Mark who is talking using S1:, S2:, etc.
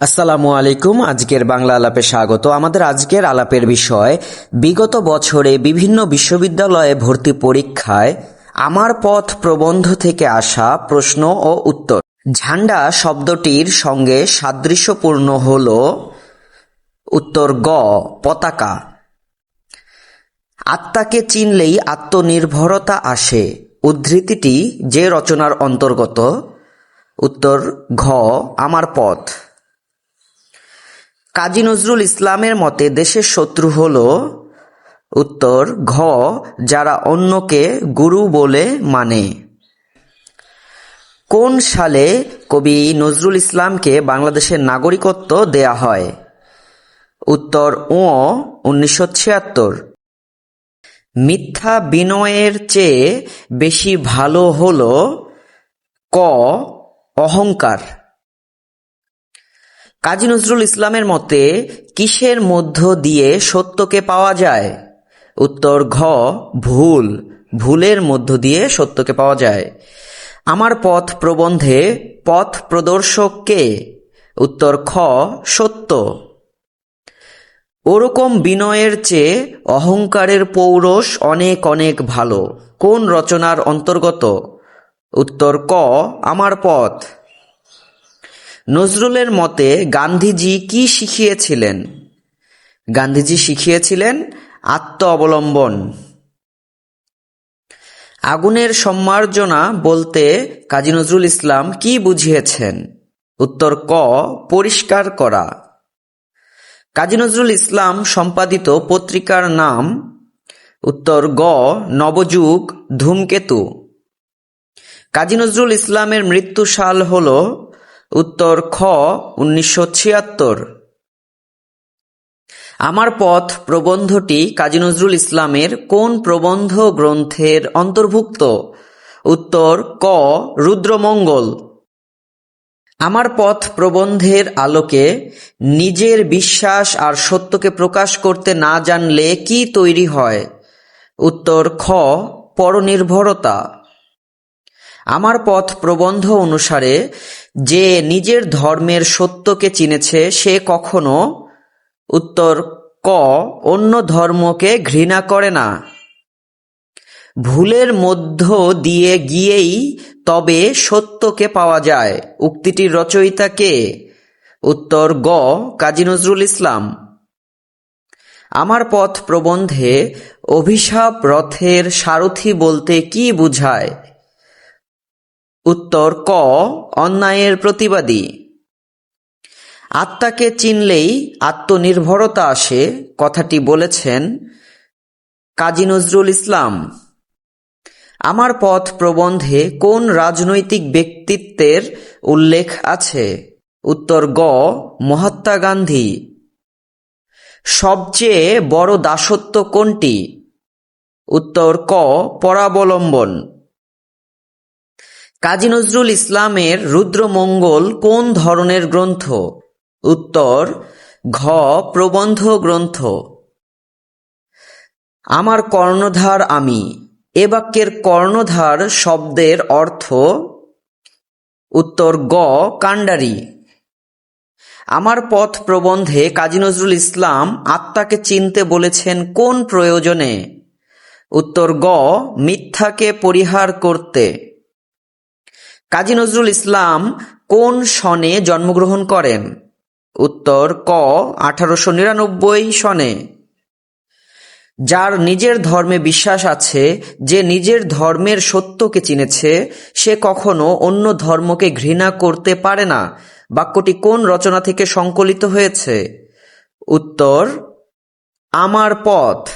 S1: আসসালামু আলাইকুম, আজকের বাংলা আলাপে স্বাগত। আমাদের আজকের আলাপের বিষয়, বিগত বছরে বিভিন্ন বিশ্ববিদ্যালয়ে ভর্তি পরীক্ষায় আমার পথ প্রবন্ধ থেকে আসা প্রশ্ন ও উত্তর। ঝান্ডা শব্দটির সঙ্গে সাদৃশ্যপূর্ণ হল উত্তর গ, পতাকা। আত্মাকে চিনলেই আত্মনির্ভরতা আসে। উদ্ধৃতিটি যে রচনার অন্তর্গত। উত্তর ঘ, আমার পথ। কাজী নজরুল ইসলামের মতে দেশের শত্রু হল উত্তর ঘ, যারা অন্যকে গুরু বলে মানে। কোন সালে কবি নজরুল ইসলামকে বাংলাদেশের নাগরিকত্ব দেয়া হয়? উত্তর ও উনিশশো ছিয়াত্তর। মিথ্যা বিনয়ের চেয়ে বেশি ভালো হল ক, অহংকার। কাজী নজরুল ইসলামের মতে, কিসের মধ্য দিয়ে সত্যকে পাওয়া যায়? উত্তর, ঘ, ভুল। ভুলের মধ্য দিয়ে সত্যকে পাওয়া যায়। আমার পথ প্রবন্ধে পথ প্রদর্শক কে? উত্তর, খ, সত্য। ওরকম বিনয়ের চেয়ে অহংকারের পৌরষ অনেক অনেক ভালো। কোন রচনার অন্তর্গত? উত্তর, ক, আমার পথ। নজরুলের মতে গান্ধীজি কি শিখিয়েছিলেন? গান্ধীজি শিখিয়েছিলেন আত্ম অবলম্বন। আগুনের সম্মার্জনা বলতে কাজী নজরুল ইসলাম কি বুঝিয়েছেন? উত্তর ক, পরিষ্কার করা। কাজী নজরুল ইসলাম সম্পাদিত পত্রিকার নাম, উত্তর গ, নবযুগ ধূমকেতু। কাজী নজরুল ইসলামের মৃত্যু সাল হল উত্তর খ, উনিশশো ছিয়াত্তর। আমার পথ প্রবন্ধটি কাজী নজরুল ইসলামের কোন প্রবন্ধ গ্রন্থের অন্তর্ভুক্ত? উত্তর ক, রুদ্রমঙ্গল। আমার পথ প্রবন্ধের আলোকে নিজের বিশ্বাস আর সত্যকে প্রকাশ করতে না জানলে কি তৈরি হয়? উত্তর খ, পরনির্ভরতা। আমার পথ প্রবন্ধ অনুসারে যে নিজের ধর্মের সত্যকে চিনেছে, সে কখনো উত্তর ক, অন্য ধর্মকে ঘৃণা করে না। ভুলের মধ্য দিয়ে গিয়েই তবে সত্যকে পাওয়া যায়। উক্তিটির রচয়িতা কে? উত্তর গ, কাজী নজরুল ইসলাম। আমার পথ প্রবন্ধে অভিশাপ রথের সারথি বলতে কি বুঝায়? উত্তর ক, অন্যায়ের প্রতিবাদী। আত্মাকে চিনলেই আত্মনির্ভরতা আসে, কথাটি বলেছেন কাজী নজরুল ইসলাম। আমার পথ প্রবন্ধে কোন রাজনৈতিক ব্যক্তিত্বের উল্লেখ আছে? উত্তর গ, মহাত্মা গান্ধী। সবচেয়ে বড় দাসত্ব কোনটি? উত্তর ক, পরাবলম্বন। কাজী নজরুল ইসলামের রুদ্রমঙ্গল কোন ধরনের গ্রন্থ? উত্তর, ঘ, প্রবন্ধ গ্রন্থ। আমার কর্ণধার আমি। এ বাক্যের কর্ণধার শব্দের অর্থ? উত্তর, গ, কাণ্ডারি। আমার পথ প্রবন্ধে কাজী নজরুল ইসলাম আত্মাকে চিনতে বলেছেন কোন প্রয়োজনে? উত্তর, গ, মিথ্যাকে পরিহার করতে। কাজী নজরুল ইসলাম কোন সনে জন্মগ্রহণ করেন? উত্তর, ক, আঠারোশো নিরানব্বই সনে। যার নিজের ধর্মে বিশ্বাস আছে, যে নিজের ধর্মের সত্যকে চিনেছে, সে কখনো অন্য ধর্মকে ঘৃণা করতে পারে না। বাক্যটি কোন রচনা থেকে সংকলিত হয়েছে? উত্তর, আমার পথ।